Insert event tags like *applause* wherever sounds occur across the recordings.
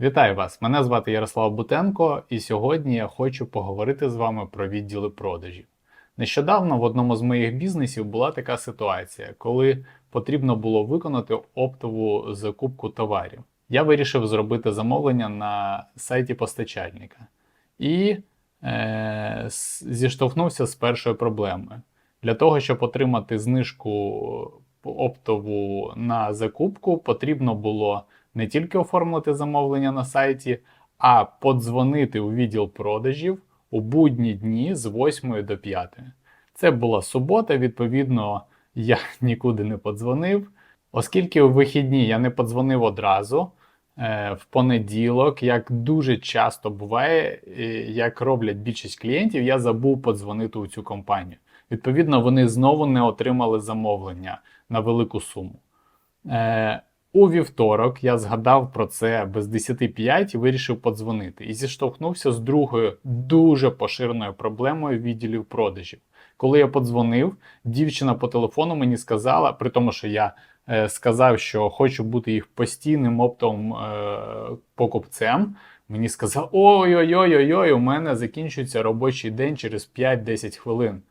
Вітаю вас! Мене звати Ярослав Бутенко, і сьогодні я хочу поговорити з вами про відділи продажів. Нещодавно в одному з моїх бізнесів була така ситуація, коли потрібно було виконати оптову закупку товарів. Я вирішив зробити замовлення на сайті постачальника і е, зіштовхнувся з першою проблемою. Для того, щоб отримати знижку оптову на закупку, потрібно було не тільки оформити замовлення на сайті, а подзвонити у відділ продажів у будні дні з 8 до 5. Це була субота, відповідно, я *laughs* нікуди не подзвонив. Оскільки у вихідні я не подзвонив одразу, е, в понеділок, як дуже часто буває, е, як роблять більшість клієнтів, я забув подзвонити у цю компанію. Відповідно, вони знову не отримали замовлення на велику суму. У вівторок я згадав про це без 10.05 і вирішив подзвонити. І зіштовхнувся з другою дуже поширеною проблемою відділів продажів. Коли я подзвонив, дівчина по телефону мені сказала, при тому, що я е, сказав, що хочу бути їх постійним оптовим е, покупцем. Мені сказав: ой-ой-ой, у мене закінчується робочий день через 5-10 хвилин.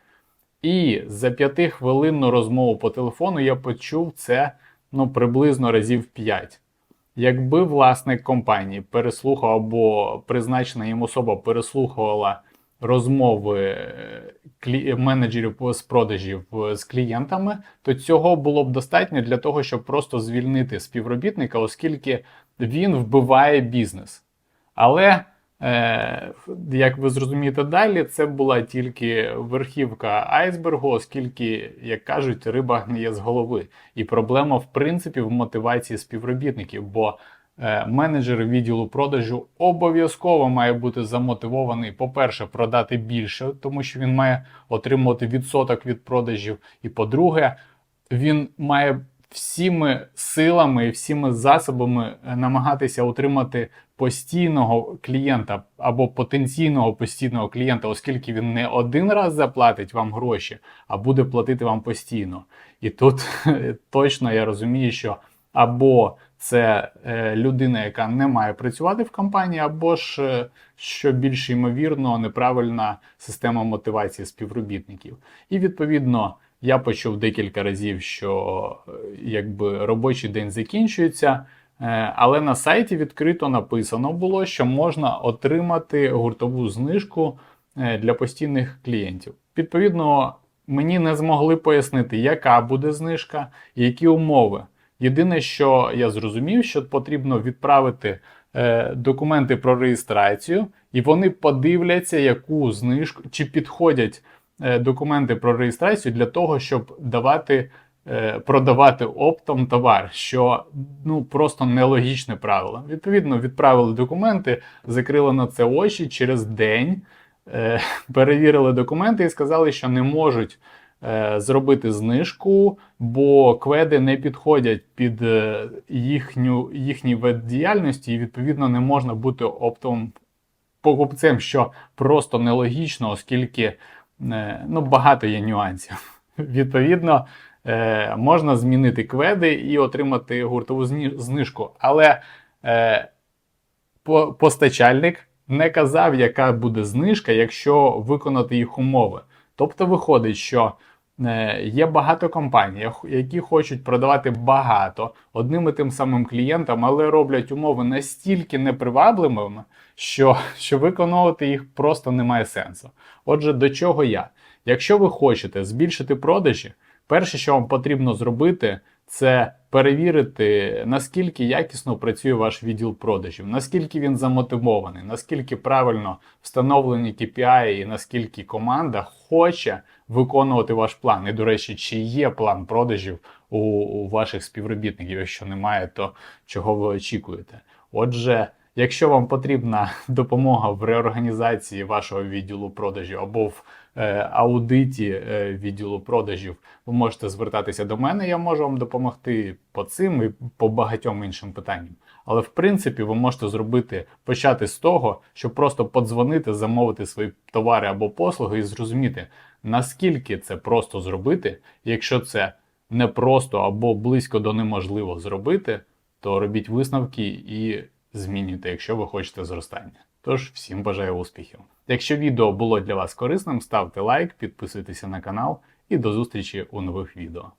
І за 5-хвилинну розмову по телефону я почув це ну, приблизно разів 5. Якби власник компанії переслухав або призначена їм особа переслухувала розмови е, менеджерів з продажів е, з клієнтами, то цього було б достатньо для того, щоб просто звільнити співробітника, оскільки він вбиває бізнес. Але, як ви зрозумієте далі, це була тільки верхівка айсбергу, оскільки, як кажуть, риба гниє з голови. І проблема, в принципі, в мотивації співробітників, бо е, менеджер відділу продажу обов'язково має бути замотивований, по-перше, продати більше, тому що він має отримувати відсоток від продажів. І по-друге, він має всіми силами і всіми засобами е, намагатися отримати постійного клієнта або потенційного постійного клієнта, оскільки він не один раз заплатить вам гроші, а буде платити вам постійно. І тут точно я розумію, що або це е, людина, яка не має працювати в компанії, або ж, е, що більш ймовірно, неправильна система мотивації співробітників. І відповідно. Я почув декілька разів, що е, якби робочий день закінчується, е, але на сайті відкрито написано було, що можна отримати гуртову знижку е, для постійних клієнтів. Відповідно, мені не змогли пояснити, яка буде знижка які умови. Єдине, що я зрозумів, що потрібно відправити е, документи про реєстрацію, і вони подивляться, яку знижку чи підходять е, документи про реєстрацію для того, щоб давати, е, продавати оптом товар, що ну просто нелогічне правило. Відповідно, відправили документи, закрили на це очі через день, е, *laughs* перевірили документи і сказали, що не можуть. е, Зробити знижку, бо кведи не підходять під е, їхню, їхній вид діяльності, і відповідно не можна бути оптовим покупцем, що просто нелогічно, оскільки е, ну, багато є нюансів. *laughs* Відповідно, е, можна змінити кведи і отримати гуртову знижку. Але е, по- постачальник не казав, яка буде знижка, якщо виконати їх умови. Тобто виходить, що е, є багато компаній, які хочуть продавати багато одним і тим самим клієнтам, але роблять умови настільки непривабливими, що, що виконувати їх просто немає сенсу. Отже, до чого я? Якщо ви хочете збільшити продажі, перше, що вам потрібно зробити, це перевірити, наскільки якісно працює ваш відділ продажів, наскільки він замотивований, наскільки правильно встановлені KPI і наскільки команда хоче виконувати ваш план. І, до речі, чи є план продажів у, у ваших співробітників? Якщо немає, то чого ви очікуєте? Отже, якщо вам потрібна допомога в реорганізації вашого відділу продажів або в е, аудиті е, відділу продажів, ви можете звертатися до мене. Я можу вам допомогти по цим і по багатьом іншим питанням. Але в принципі ви можете зробити почати з того, щоб просто подзвонити, замовити свої товари або послуги і зрозуміти, наскільки це просто зробити. Якщо це не просто або близько до неможливо зробити, то робіть висновки і змінюйте, якщо ви хочете зростання. Тож всім бажаю успіхів. Якщо відео було для вас корисним, ставте лайк, підписуйтеся на канал і до зустрічі у нових відео.